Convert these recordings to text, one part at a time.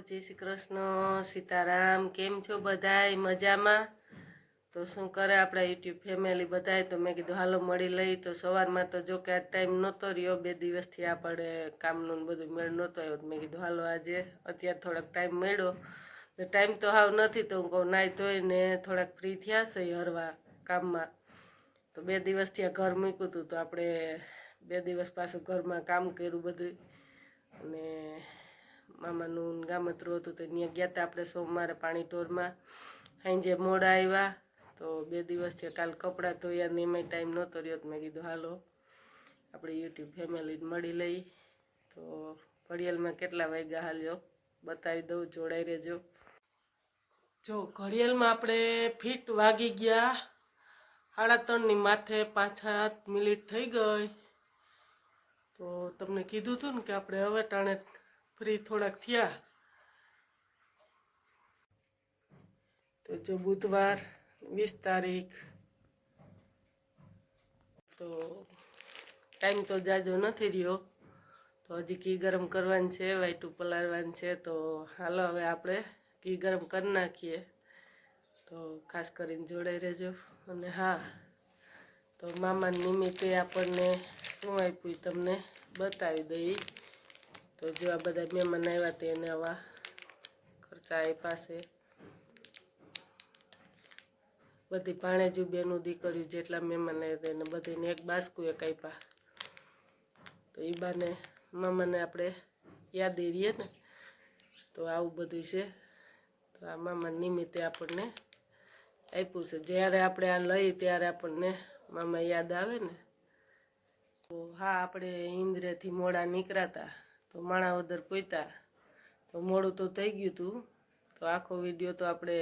જય શ્રી કૃષ્ણ, સીતારામ, કેમ છો બધાય? મજામાં? તો શું કરે આપણા યુટ્યુબ ફેમિલી બધાય? તો મેં કીધું, હાલો, મળી લઈ. તો સવારમાં તો જો કે આ ટાઈમ નહોતો રહ્યો, બે દિવસથી આપણે કામનું બધું મેળ નહોતો આવ્યો. મેં કીધું, હાલો, આજે અત્યારે થોડાક ટાઈમ મળ્યો. ને ટાઈમ તો હાવ નથી, તો હું કહું નાહી ધોઈને થોડાક ફ્રી થયા છે હરવા કામમાં. તો બે દિવસથી આ ઘર મૂક્યું હતું, તો આપણે બે દિવસ પાછું ઘરમાં કામ કર્યું બધું અને મામાનું ગામતરું હતું તો ત્યાં ગયા હતા આપણે સોમવારે પાણી ટોરમાં સાંજે મોડા આવ્યા તો બે દિવસથી કાલ કપડાં ધોયા ને એમાંય ટાઈમ નહોતો રહ્યો તો મેં કીધું, હાલો, આપણે યુટ્યુબ ફેમિલીને મળી લઈ. તો ઘડિયાળમાં કેટલા વાગ્યા હાલ્યો? બતાવી દઉં, જોડાઈ રહેજો. જો, ઘડિયાળમાં આપણે ફીટ વાગી ગયા. સાડા ત્રણની માથે પાંચ સાત મિનિટ થઈ ગઈ. તો તમને કીધું હતું ને કે આપણે હવે ટાણે ફ્રી થોડાક થયા. તો જો બુધવાર વીસ તારીખ, તો ટાઈમ તો જાજો નથી રહ્યો. તો હજી ઘી ગરમ કરવાની છે વાઈટું પલાળવાનું છે. તો હાલો હવે આપણે ઘી ગરમ કરી નાખીએ. તો ખાસ કરીને જોડાઈ રહેજો. અને હા, તો મામા નિમિત્તે આપણને શું આપ્યું તમને બતાવી દઈ તો જેવા બધા મહેમાન આવ્યા તેને આવા ખર્ચા આપ્યા છે. બધી ભાણેજુ બેનું દીકરીઓ જેટલા મહેમાન આવ્યા તેને બધીને એક બાસ્કુ એક આપ્યા. તો એ બાને મામાને આપણે યાદ રહીએ ને, તો આવું બધું છે. તો આ મામા નિમિત્તે આપણને આપ્યું છે. જ્યારે આપણે આ લઈએ ત્યારે આપણને મામા યાદ આવે ને. તો હા, આપણે ઇન્દ્રેથી મોડા નીકળ્યા તો માણાવદર પહોંચ્યા તો મોડું તો થઈ ગયું હતું તો આખો વીડિયો તો આપણે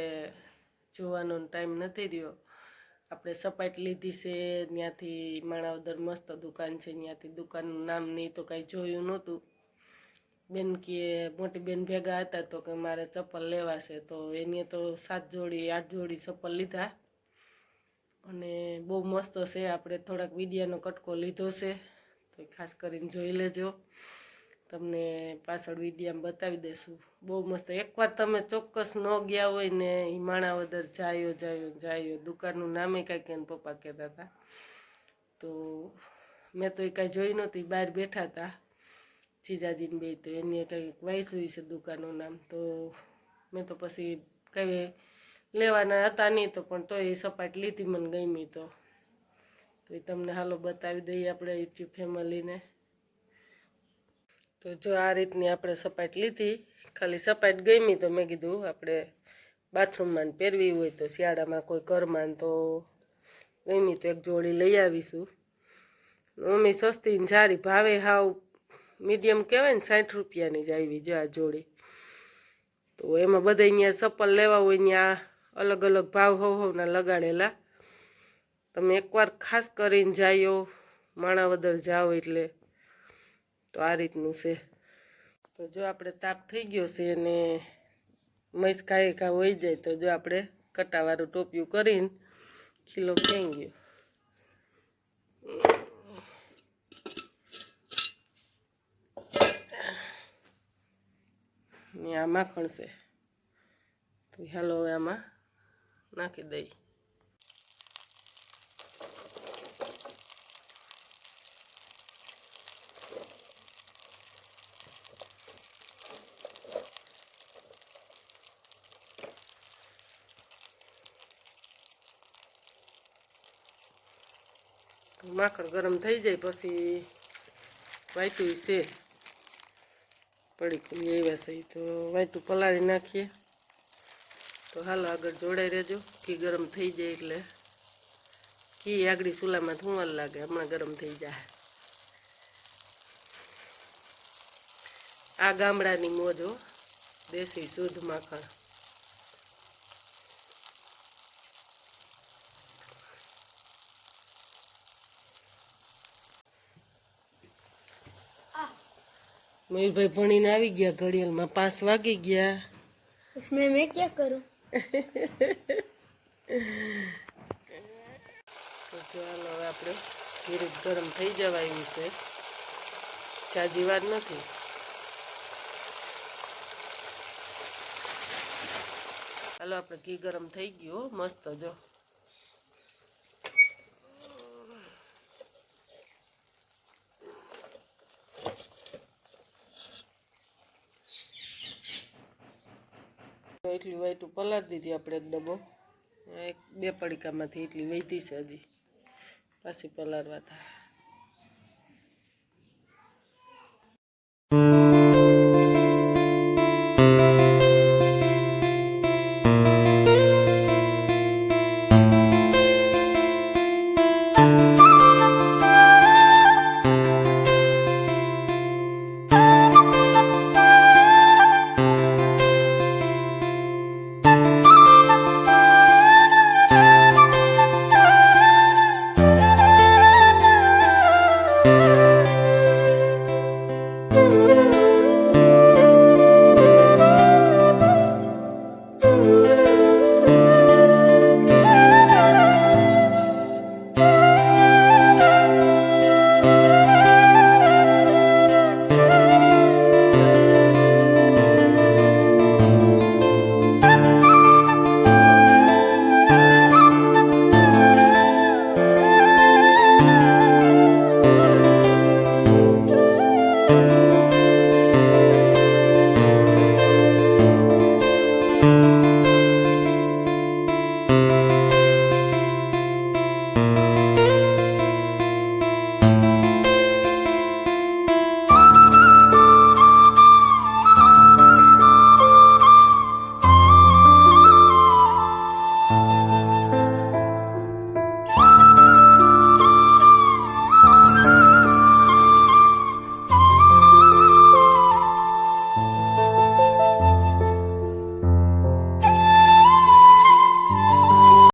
જોવાનો ટાઈમ નથી રહ્યો. આપણે સપાટ લીધી છે, ત્યાંથી માણાવદર મસ્ત દુકાન છે, ત્યાંથી દુકાનનું નામ નહીં તો કાંઈ જોયું નહોતું. બેન કે મોટી બેન ભેગા હતા તો કે મારે ચપ્પલ લેવા છે. તો એને તો સાત જોડી, આઠ જોડી ચપ્પલ લીધા. અને બહુ મસ્ત છે. આપણે થોડાક વિડીયાનો કટકો લીધો છે. તો ખાસ કરીને જોઈ લેજો. તમને પાછળ વિડીયામાં બતાવી દેશું. બહુ મસ્ત. એકવાર તમે ચોક્કસ ન ગયા હોય ને એ માણાવદર જાયો જાયો જાયો. દુકાનનું નામે કાંઈક એને પપ્પા કહેતા હતા. તો મેં તો એ કાંઈ જોઈ નહોતી. બહાર બેઠા હતા. જીજાજીને બે તો એને કંઈક વાંચ્યું છે દુકાનનું નામ. તો મેં તો પછી કંઈ લેવાના હતા નહીં તો પણ તો એ સપાટ લીધી, મને ગમી તો. તો એ તમને હાલો બતાવી દઈએ આપણે યુટ્યુબ ફેમિલીને. તો જો આ રીતની આપણે સપાટ લીધી, ખાલી સપાટ ગમી તો મેં કીધું આપણે બાથરૂમમાં પહેરવી હોય તો શિયાળામાં કોઈ ઘરમાં તો ગમી તો એક જોડી લઈ આવીશું. મમ્મી સસ્તી ને સારી ભાવે હાવ, મીડિયમ કહેવાય ને સાઠ રૂપિયાની જ આવી જો આ જોડી. તો એમાં બધા અહીંયા ચપ્પલ લેવા હોય ત્યાં અલગ અલગ ભાવ હોવ હોવના લગાડેલા. તમે એકવાર ખાસ કરીને જાયો માણાવદર જાઓ એટલે તો આ રીતનું છે. તો જો આપણે તાપ થઈ ગયો છે અને મસ ખાઈ ખા હોઈ જાય તો જો આપણે કટાવાળું ટોપિયું કરીને ખીલો ખેંઈ ગયો ને આ માખણ છે. તો હાલો હવે આમાં નાખી દઈ માખણ ગરમ થઈ જાય પછી વાઈટું છે. પડી ખુલી આવ્યા છે તો વાઈટું પલાળી નાખીએ. તો હાલો આગળ જોડાઈ રહેજો. ઘી ગરમ થઈ જાય એટલે. ઘી આગળ ચૂલામાં ધુંવર લાગે, હમણાં ગરમ થઈ જાય. આ ગામડાની મોજો દેશી શુદ્ધ માખણ. મયુરભાઈ ભણીને આવી ગયા ઘડિયાળમાં. પાંચ વાગી ગયા. મેં મેં ક્યાં કરું? તો ચાલો હવે આપણે ધીરે ગરમ થઈ જવા એવું છે. જાજી વાત નથી. ચાલો આપણે ઘી ગરમ થઈ ગયું મસ્ત જો. એટલી વાઈટું પલાળી દીધી આપણે એક ડબ્બો. એક બે પડીકામાંથી એટલી વહેતી છે હજી. પાછી પલાળવા હતા